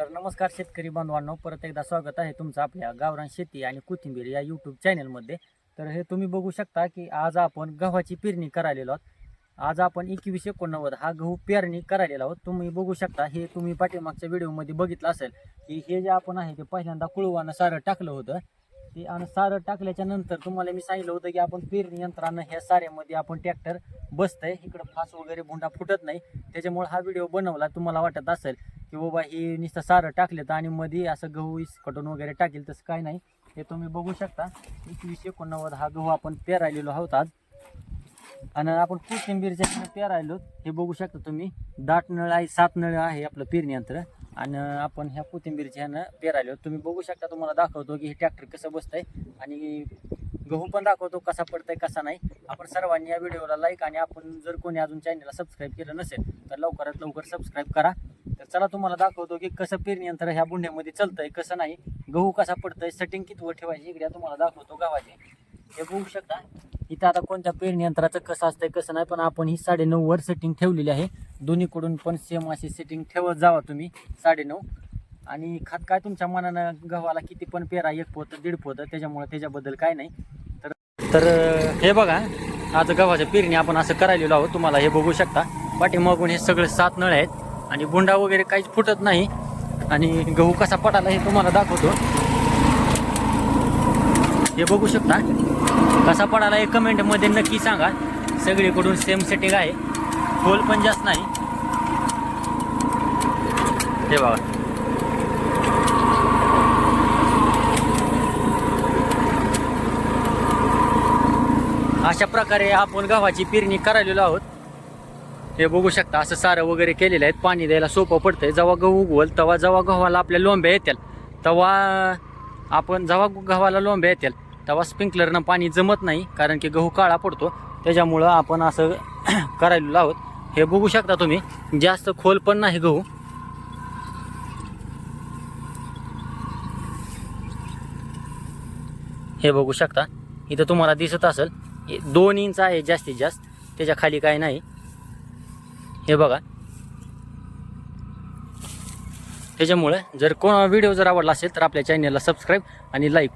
तर नमस्कार शेतकरी बांधवांनो परत एकदा स्वागत आहे तुमचं आपल्या गावरान शेती आणि कोथिंबीर या यूट्यूब चॅनलमध्ये तर हे तुम्ही बघू शकता की आज आपण गव्हाची पेरणी करायलेलो आहोत. आज आपण एकवीस एकोणनव्वद हा गहू पेरणी करायलेला आहोत. तुम्ही बघू शकता हे तुम्ही पाठीमागच्या व्हिडिओमध्ये बघितलं असेल की हे जे आपण आहे ते पहिल्यांदा कुळवानं सारं टाकलं होतं. ते आणि सारं टाकल्याच्या नंतर तुम्हाला मी सांगितलं होतं की आपण पेरणी यंत्रानं ह्या साऱ्यामध्ये आपण ट्रॅक्टर बसतंय. इकडं फास वगैरे भोंडा फुटत नाही. त्याच्यामुळे हा व्हिडिओ बनवला तुम्हाला वाटत असेल की बाबा हे नुसतं सारं टाकलं तर आणि मध्ये असं गहू कटून वगैरे टाकेल तसं काय नाही. हे तुम्ही बघू शकता. एकवीस एकोणनव्वद हा गहू आपण पेरायलेलो आहोत आज. आणि आपण कोथिंबीरच्या पेरायलो. हे बघू शकता तुम्ही. दाट नळ आहे सात नळ आहे आपलं पेरणी यंत्र. आणि आपण ह्या कोथिंबीरच्या ह्यानं पेरायलो. तुम्ही बघू शकता तुम्हाला दाखवतो की हे ट्रॅक्टर कसं बसतंय. आणि गहू पण दाखवतो कसा पडतंय कसा नाही. आपण सर्वांनी या व्हिडिओला लाईक आणि आपण जर कोणी अजून चॅनलला सबस्क्राईब केलं नसेल तर लवकरात लवकर सबस्क्राईब करा. तर चला तुम्हाला दाखवतो की कसं पेरणी यंत्र ह्या बुंड्यामध्ये चालतंय कसं नाही गहू कसा पडतंय सेटिंग कितवं ठेवायची इकडे तुम्हाला दाखवतो गव्हाचे. हे बघू शकता इथं आता कोणत्या पेरणी यंत्राचं कसं असतंय कसं नाही पण आपण ही साडेनऊ वर सेटिंग ठेवलेली आहे. दोन्हीकडून पण सेम अशी सेटिंग ठेवत जावा तुम्ही साडेनऊ. आणि खात काय तुमच्या मनानं गव्हाला किती पण पेरा एक पोतं दीड पोतं त्याच्यामुळे त्याच्याबद्दल काय नाही. तर तर हे बघा आज गव्हाच्या पेरणी आपण असं करायलेलो आहोत तुम्हाला हे बघू शकता. पाठीमागून हे सगळे सात नळ आहेत. आणि बुंडा वगैरे काहीच फुटत नाही. आणि गहू कसा पडाला हे तुम्हाला दाखवतो. हे बघू शकता. कसा पडाला हे कमेंटमध्ये नक्की सांगा. सगळीकडून सेम सेटिंग आहे. खोल पण जास्त नाही. हे बघा. अशा प्रकारे आपण गव्हाची पेरणी करायलेलो आहोत. हे बघू शकता असं सारं वगैरे केलेलं आहे. पाणी द्यायला सोपं पडतं आहे जेव्हा गहू उगवल तेव्हा जेव्हा गव्हाला आपल्या लोंब्या येतील तेव्हा आपण जेव्हा गव्हाला लोंब्या येतील तेव्हा स्प्रिंकलरनं पाणी जमत नाही कारण की गहू काळा पडतो. त्याच्यामुळं आपण असं करायला आहोत. हे बघू शकता तुम्ही जास्त खोल पण नाही गहू. हे बघू शकता इथं तुम्हाला दिसत असेल दोन इंच आहे जास्तीत जास्त त्याच्याखाली काय नाही. हे बघा. त्याच्यामुळे जर कोणा व्हिडिओ जर आवडला असेल तर आपल्या चॅनलला सबस्क्राईब आणि लाईक